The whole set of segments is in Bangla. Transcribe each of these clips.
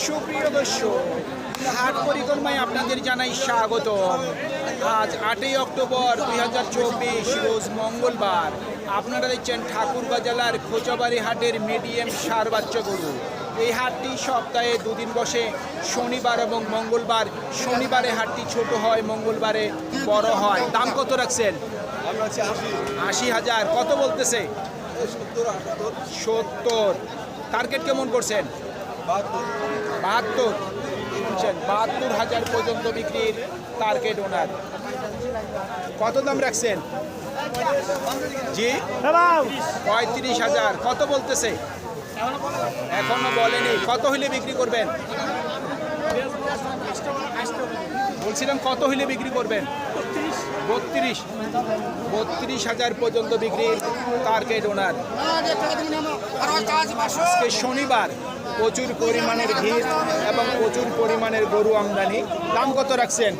সুপ্রিয় দর্শক হাট পরিক্রমায় আপনাদের জানাই স্বাগত। আজ আটই অক্টোবর দুই হাজার চব্বিশ রোজ মঙ্গলবার। আপনারা দেখছেন ঠাকুরগাঁ জেলার খোঁচাবাড়ি হাটের মিডিয়াম সার বাচ্চা গরু। এই হাটটি সপ্তাহে দুদিন বসে শনিবার এবং মঙ্গলবার। শনিবারে হাটটি ছোট হয় মঙ্গলবারে বড় হয়। দাম কত রাখছেন? আশি। আশি হাজার। কত বলতেছে? সত্তর। টার্গেট কেমন করছেন? বাহাত্তর। শুনছেন বাহাত্তর হাজার পর্যন্ত বিক্রির টার্গেট ওনার কত দাম রাখছেন? জি? পঁয়ত্রিশ হাজার। কত বলতেছে? এখনও বলেনি। কত হইলে বিক্রি করবেন? বলছিলাম কত হইলে বিক্রি করবেন? বত্রিশ। বত্রিশ হাজার পর্যন্ত বিক্রির টার্গেট ওনার আজকে শনিবার। প্রচুর পরিমাণের ভিড় এবং প্রচুর পরিমাণের গরু আমদানি। দাম কত রাখছেন?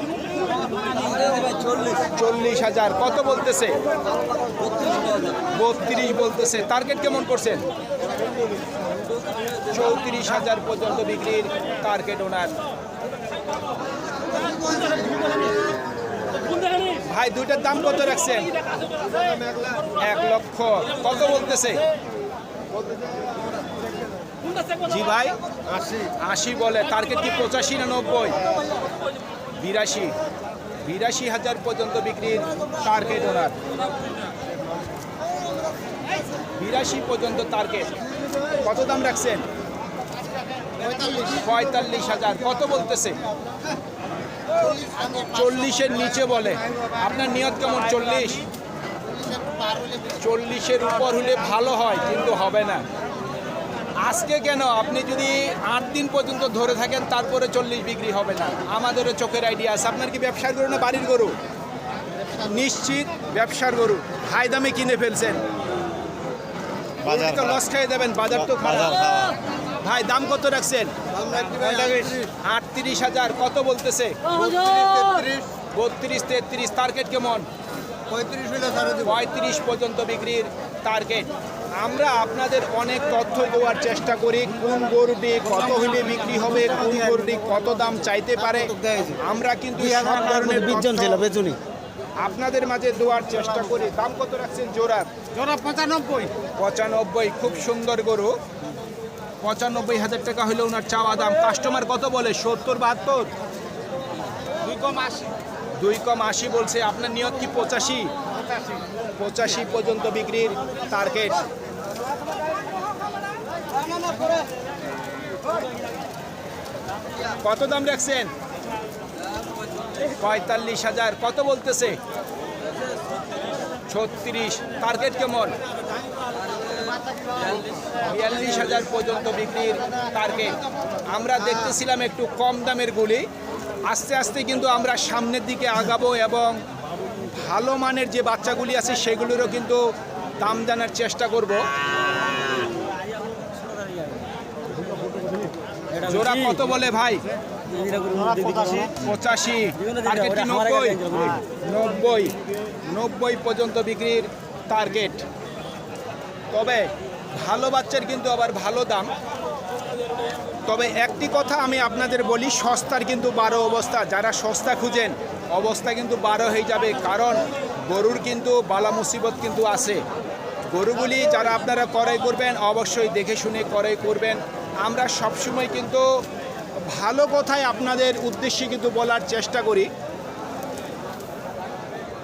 চল্লিশ হাজার। কত বলতেছে? বত্রিশ বলতেছে। টার্গেট কেমন করছেন? চৌত্রিশ হাজার পর্যন্ত বিক্রির টার্গেট ওনার। ভাই, দুইটার দাম কত রাখছেন? এক লক্ষ। কত বলতেছে? জি ভাই, আশি বলে। টার্গেট কি পঁচাশি না নব্বই? বিরাশি। বিরাশি হাজার পর্যন্ত বিক্রির টার্গেট ওনার। বিরাশি পর্যন্ত টার্গেট কত দাম রাখছেন? পঁয়তাল্লিশ হাজার। কত বলতেছে? চল্লিশের নিচে বলে। আপনার নিয়ত কেমন? চল্লিশ? চল্লিশের উপর হলে ভালো হয়, কিন্তু হবে না। আজকে কেন? আপনি যদি আট দিন পর্যন্ত ধরে থাকেন তারপরে চল্লিশ বিক্রি হবে না। আমাদেরও চোখের আইডিয়া আছে। আপনার কি ব্যবসার গরু না বাড়ির গরু? নিশ্চিত ব্যবসার গরু। হাই দামে কিনে ফেলছেন। বাজার লস খেয়ে দেবেন বাজার তো খারাপ। ভাই দাম কত রাখছেন? আটত্রিশ হাজার কত বলতেছে? তেত্রিশ। বত্রিশ তেত্রিশ টার্গেট কেমন? পঁয়ত্রিশ পর্যন্ত বিক্রির টার্গেট আমরা আপনাদের অনেক তথ্য দেওয়ার চেষ্টা করি কোন গরুটি কত হইলে বিক্রি হবে কোন গরুটি কত দাম চাইতে পারে। আমরা কিন্তু সব ধরনের বিশজন ছিল বেচুনি। আপনাদের মাঝে দেওয়ার চেষ্টা করি। দাম কত রাখছেন জোড়ার জোড়া পঁচানব্বই। পঁচানব্বই খুব সুন্দর গরু। পঁচানব্বই হাজার টাকা হইলে ওনার চাওয়া দাম। কাস্টমার কত বলে? সত্তর বাহাত্তর? দুই কম আশি। দুই কম আশি বলছে। আপনার নিয়ত কি পঁচাশি? পঁচাশি। পর্যন্ত বিক্রির টার্গেট কত দাম রাখছেন? পঁয়তাল্লিশ হাজার। কত বলতেছে? ছত্রিশ। টার্গেট কেমন? বিয়াল্লিশ হাজার পর্যন্ত বিক্রির টার্গেট আমরা দেখতেছিলাম একটু কম দামের গুলি। আস্তে আস্তে কিন্তু আমরা সামনের দিকে আগাবো এবং ভালো মানের যে বাচ্চাগুলি আছে সেগুলোরও কিন্তু দাম জানার চেষ্টা করব। জোড়া কত বলে ভাই? পঁচাশি। নব্বই? নব্বই। নব্বই পর্যন্ত বিক্রির টার্গেট তবে ভালো বাচ্চার কিন্তু আবার ভালো দাম। তবে একটি কথা আমি আপনাদের বলি, সস্তার কিন্তু বারো অবস্থা। যারা সস্তা খুঁজেন, অবস্থা কিন্তু বারো হয়ে যাবে। কারণ গরুর কিন্তু বালা মুসিবত কিন্তু আছে। গরুগুলি যারা আপনারা ক্রয় করবেন, অবশ্যই দেখে শুনে ক্রয় করবেন। আমরা সবসময় কিন্তু ভালো কথাই আপনাদের উদ্দেশ্যে কিন্তু বলার চেষ্টা করি।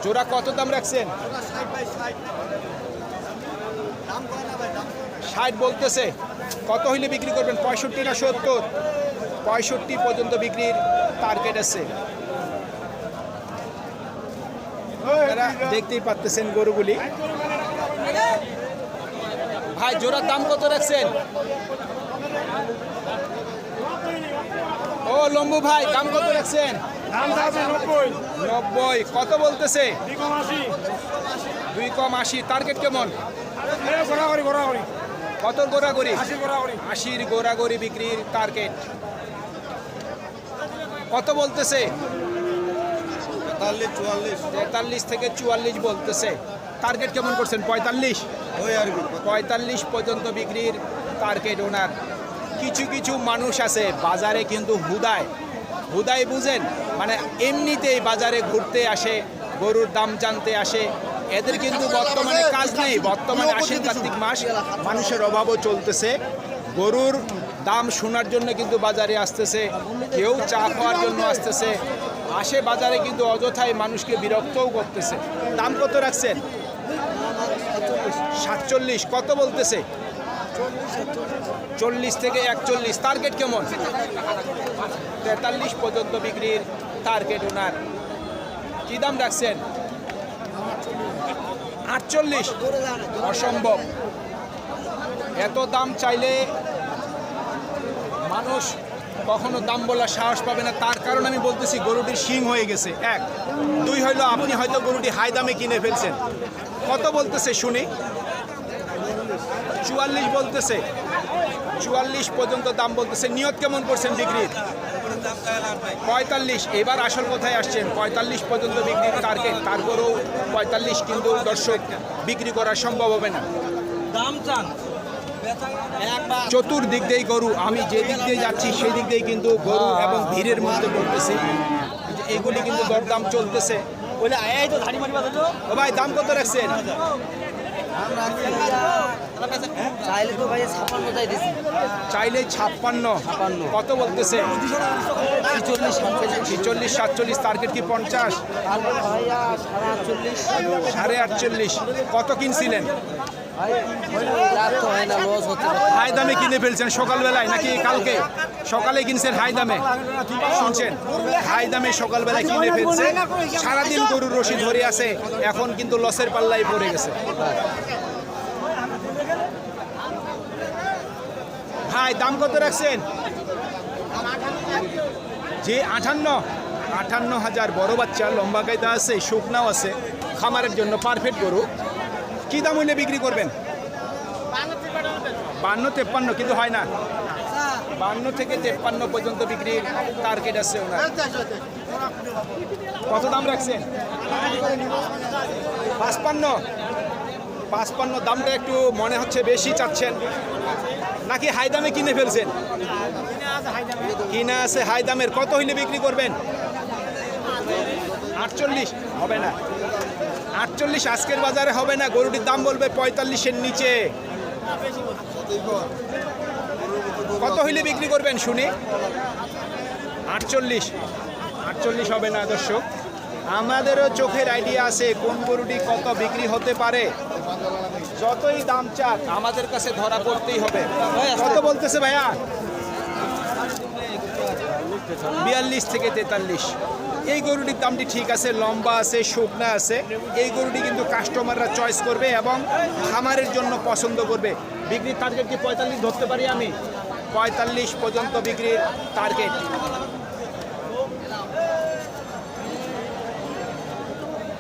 জোড়া কত দাম রাখছেন? ষাট বলতেছে। কত হইলে বিক্রি করবেন? পঁয়ষট্টি না সত্তর? পঁয়ষট্টি পর্যন্ত বিক্রির টার্গেট আছে। দেখতেই পাচ্তেছেন গরুগুলি। ভাই, জোড়ার দাম কত রাখছেন? ও লম্বু ভাই দাম কত রাখছেন? নব্বই। কত বলতেছে? দুই কম আশি। টার্গেট কেমন? কত গোড়াগড়ি আশির গোড়াগড়ি বিক্রির টার্গেট কত বলতেছে? তেতাল্লিশ চুয়াল্লিশ। তেতাল্লিশ থেকে চুয়াল্লিশ বলতেছে। টার্গেট কেমন করছেন? পঁয়তাল্লিশ? ওই আর পঁয়তাল্লিশ পর্যন্ত বিক্রির টার্গেট ওনার কিছু কিছু মানুষ আছে, বাজারে কিন্তু হুদায়। হুদায় বুঝেন? মানে এমনিতেই বাজারে ঘুরতে আসে, গরুর দাম জানতে আসে। এদের কিন্তু বর্তমানে কাজ নেই। বর্তমানে আশ্বিন কার্তিক মাস, মানুষের অভাবও চলতেছে। গরুর দাম শোনার জন্য কিন্তু বাজারে আসতেছে, কেউ চা খাওয়ার জন্য আসতেছে। আসে বাজারে কিন্তু অযথায় মানুষকে বিরক্তও করতেছে। দাম কত রাখছেন? সাতচল্লিশ। কত বলতেছে? চল্লিশ থেকে একচল্লিশ। টার্গেট কেমন? তেতাল্লিশ পর্যন্ত বিক্রির টার্গেট ওনার। কি দাম রাখছেন? আটচল্লিশ। অসম্ভব। এত দাম চাইলে মানুষ কখনো দাম বলার সাহস পাবে না। তার কারণ আমি বলতেছি গরুটির শিং হয়ে গেছে। এক। দুই হইল, আপনি হয়তো গরুটি হাই দামে কিনে ফেলছেন। কত বলতেছে শুনি? চুয়াল্লিশ বলতেছে। চুয়াল্লিশ পর্যন্ত দাম বলতেছে। নিয়ত কেমন করছেন বিক্রির পঁয়তাল্লিশ। এবার আসল কোথায় আসছেন? পঁয়তাল্লিশ পর্যন্ত বিক্রির টার্গেট তারপরেও পঁয়তাল্লিশ কিন্তু দর্শক বিক্রি করা সম্ভব হবে না। চতুর্দিক দিয়েই গরু। আমি যে দিক দিয়ে যাচ্ছি সেই দিক দিয়ে কিন্তু গরু এবং ভিড়ের মধ্যে পড়তেছি। এইগুলি কিন্তু দরদাম চলতেছে। ও ভাই দাম কত রাখছেন? চাইলে তো ভাই ছাপ্পান্ন। চাই দিছি চাইলে ছাপ্পান্ন। কত বলতেছে? ছিচল্লিশ সাতচল্লিশ টার্গেট কি পঞ্চাশ? সাড়ে আটচল্লিশ। কত কিনছিলেন? হাই দামে কিনে ফেলছেন সকালবেলায় নাকি কালকে? সকালে কিনছেন হাই দামে? শুনছেন হাই দামে সকালবেলায় কিনে ফেলছে। সারাদিন গরুর রশি ধরে আছে এখন কিন্তু লসের পাল্লায় পড়ে গেছে। ভাই, দাম কত রাখছেন? যে আঠান্ন। আঠান্ন হাজার বড় বাচ্চা, লম্বা কায়দা আছে, শুকনাও আছে, খামারের জন্য পারফেক্ট গরু। কি দাম হইলে বিক্রি করবেন? বান্ন, তেপ্পান্ন, কিন্তু হয় না। বান্ন থেকে তেপ্পান্ন পর্যন্ত বিক্রির টার্গেট আছে ওনার। কত দাম রাখছেন? পাঁচপান্ন। পাঁচপান্ন, দামটা একটু মনে হচ্ছে বেশি চাচ্ছেন। নাকি হাই দামে কিনে ফেলছেন? কিনা আছে হাই দামের। কত হইলে বিক্রি করবেন? আটচল্লিশ। হবে না। আটচল্লিশ আজকের বাজারে হবে না। গরুটির দাম বলবে পঁয়তাল্লিশের নিচে। কত হইলে বিক্রি করবেন শুনি? আটচল্লিশ। আটচল্লিশ হবে না, দর্শক। আমাদেরও চোখের আইডিয়া আছে কোন গরুটি কত বিক্রি হতে পারে। যতই দাম চাক, আমাদের কাছে ধরা পড়তেই হবে। কত বলতেছে ভাইয়া? বিয়াল্লিশ থেকে তেতাল্লিশ। এই গরুটির দামটি ঠিক আছে, লম্বা আছে, শুকনা আছে। এই গরুটি কিন্তু কাস্টমাররা চয়েস করবে এবং খামারের জন্য পছন্দ করবে। বিক্রির টার্গেট কি পঁয়তাল্লিশ ধরতে পারি আমি? পঁয়তাল্লিশ পর্যন্ত বিক্রির টার্গেট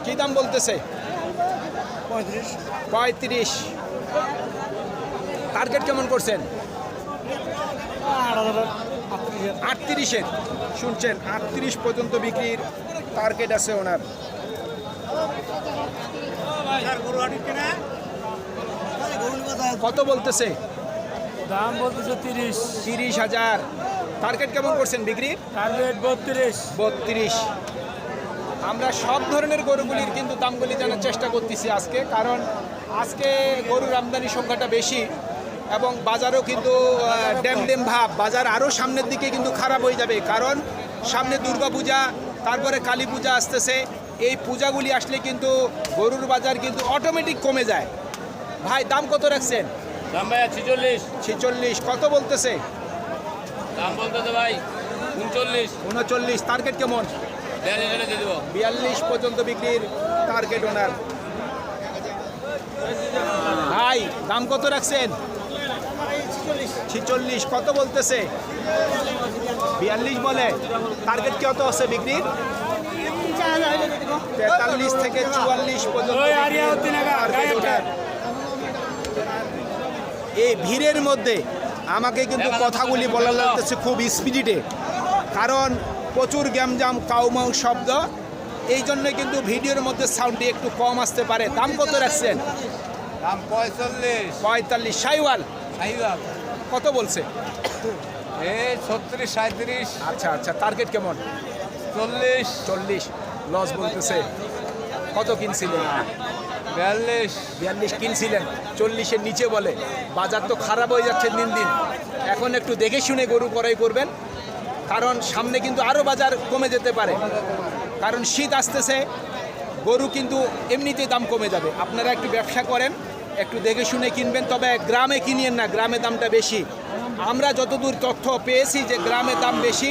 কি দাম বলতেছে? পঁয়ত্রিশ। টার্গেট কেমন করছেন? আটত্রিশের। শুনছেন আটত্রিশ পর্যন্ত বিক্রির টার্গেট আছে ওনার। কত বলতেছে? দাম বলতেছে তিরিশ। তিরিশ হাজার। টার্গেট কেমন করছেন বিক্রি টার্গেট বত্রিশ। বত্রিশ। আমরা সব ধরনের গরুগুলির কিন্তু দামগুলি জানার চেষ্টা করতেছি আজকে কারণ আজকে গরুর আমদানি সংখ্যাটা বেশি এবং বাজারও কিন্তু ড্যাম ড্যাম ভাব। বাজার আরও সামনের দিকে কিন্তু খারাপ হয়ে যাবে কারণ সামনে দুর্গা পূজা তারপরে কালী পূজা আসতেছে। এই পূজাগুলি আসলে কিন্তু গরুর বাজার কিন্তু অটোমেটিক কমে যায়। ভাই দাম কত রাখছেন? দাম ভাইয়া ছিচল্লিশ। ছেচল্লিশ কত বলতেছে? দাম বলতেছে ভাই উনচল্লিশ। উনচল্লিশ টার্গেট কেমন? বিয়াল্লিশ পর্যন্ত বিক্রির টার্গেট ওনার ভাই দাম কত রাখছেন? ছিচল্লিশ। কত বলতেছে? বিয়াল্লিশ বলে। টার্গেট কত আছে বিক্রির? তেতাল্লিশ থেকে চুয়াল্লিশ পর্যন্ত। এই ভিড়ের মধ্যে আমাকে কিন্তু কথাগুলি বলা। লাগতেছে খুব স্পিডে কারণ প্রচুর গ্যামজাম কাউমাউ শব্দ। এই জন্য কিন্তু ভিডিওর মধ্যে সাউন্ডটি একটু কম আসতে পারে। দাম কত রাখছেন? দাম পঁয়তাল্লিশ। পঁয়তাল্লিশ। সাইওয়াল? সাইওয়াল। কত বলছে? ছত্রিশ সাঁত্রিশ আচ্ছা আচ্ছা টার্গেট কেমন? চল্লিশ। চল্লিশ। লস বলতেছে। কত কিনছিলেন? বিয়াল্লিশ। বিয়াল্লিশ কিনছিলেন। চল্লিশের নিচে বলে। বাজার তো খারাপ হয়ে যাচ্ছে দিন দিন। এখন একটু দেখে শুনে গরু ক্রয় করবেন। কারণ সামনে কিন্তু আরও বাজার কমে যেতে পারে। কারণ শীত আসতেছে গরু কিন্তু এমনিতেই দাম কমে যাবে। আপনারা একটু ব্যবসা করেন একটু দেখে শুনে কিনবেন তবে গ্রামে কিনিয়েন না গ্রামে দামটা বেশি। আমরা যতদূর তথ্য পেয়েছি যে গ্রামে দাম বেশি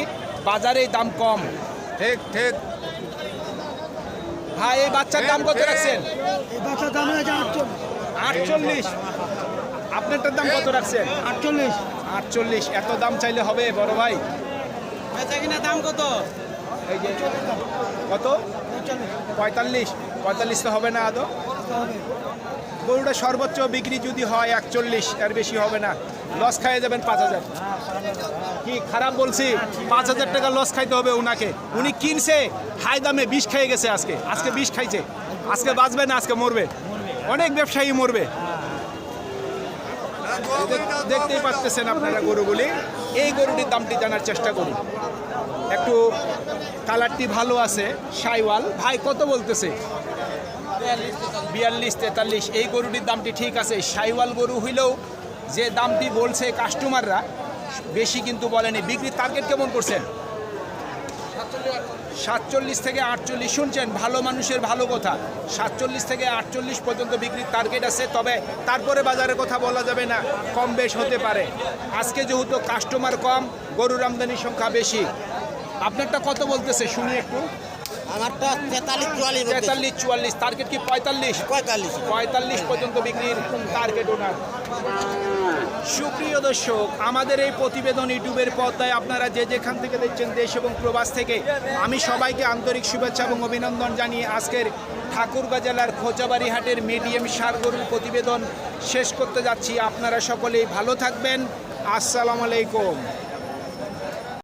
বাজারে দাম কম। ঠিক ঠিক। ভাই এই বাচ্চার দাম কত রাখছেন? আটচল্লিশ? আপনারটার দাম কত রাখছেন? আটচল্লিশ। আটচল্লিশ এত দাম চাইলে হবে বড় ভাই। কত? পঁয়তাল্লিশ। পঁয়তাল্লিশ তো হবে না আদৌ। গরুটা সর্বোচ্চ বিক্রি যদি হয় একচল্লিশ, এর বেশি হবে না। লস খাইয়ে যাবেন পাঁচ হাজার। কি খারাপ বলছি? পাঁচ হাজার টাকা লস খাইতে হবে উনাকে। উনি কিনছে, হাই দামে বিষ খেয়ে গেছে আজকে। আজকে বিষ খাইছে। আজকে বাঁচবে না, আজকে মরবে। অনেক ব্যবসায়ী মরবে। দেখতেই পাচ্ছেন আপনারা গরুগুলি। এই গরুটির দামটি জানার চেষ্টা করি একটু কালারটি ভালো আছে, সাইওয়াল। ভাই, কত বলতেছে? বিয়াল্লিশ, তেতাল্লিশ। এই গরুটির দামটি ঠিক আছে। সাইওয়াল গরু হইলেও যে দামটি বলছে কাস্টমাররা বেশি কিন্তু বলেনি। বিক্রির টার্গেট কেমন করছেন? সাতচল্লিশ থেকে আটচল্লিশ। শুনছেন? ভালো মানুষের ভালো কথা। সাতচল্লিশ থেকে আটচল্লিশ পর্যন্ত বিক্রির টার্গেট আছে, তবে তারপরে বাজারের কথা বলা যাবে না, কম বেশ হতে পারে। আজকে যেহেতু কাস্টমার কম, গরুর আমদানির সংখ্যা বেশি। আপনারটা কত বলতেছে? শুনি একটু। আমারটা তেতাল্লিশ চুয়াল্লিশ তেতাল্লিশ চুয়াল্লিশ টার্গেট কি পঁয়তাল্লিশ? পঁয়তাল্লিশ। পঁয়তাল্লিশ পর্যন্ত বিক্রির টার্গেট ওনার সুপ্রিয় দর্শক আমাদের এই প্রতিবেদন ইউটিউবের পর্দায় আপনারা যে যেখান থেকে দেখছেন দেশ এবং প্রবাস থেকে আমি সবাইকে আন্তরিক শুভেচ্ছা এবং অভিনন্দন জানিয়ে আজকের ঠাকুরগাঁ জেলার খোঁচাবাড়ি হাটের মিডিয়াম সার গরুর প্রতিবেদন শেষ করতে যাচ্ছি। আপনারা সকলেই ভালো থাকবেন। আসসালামু আলাইকুম।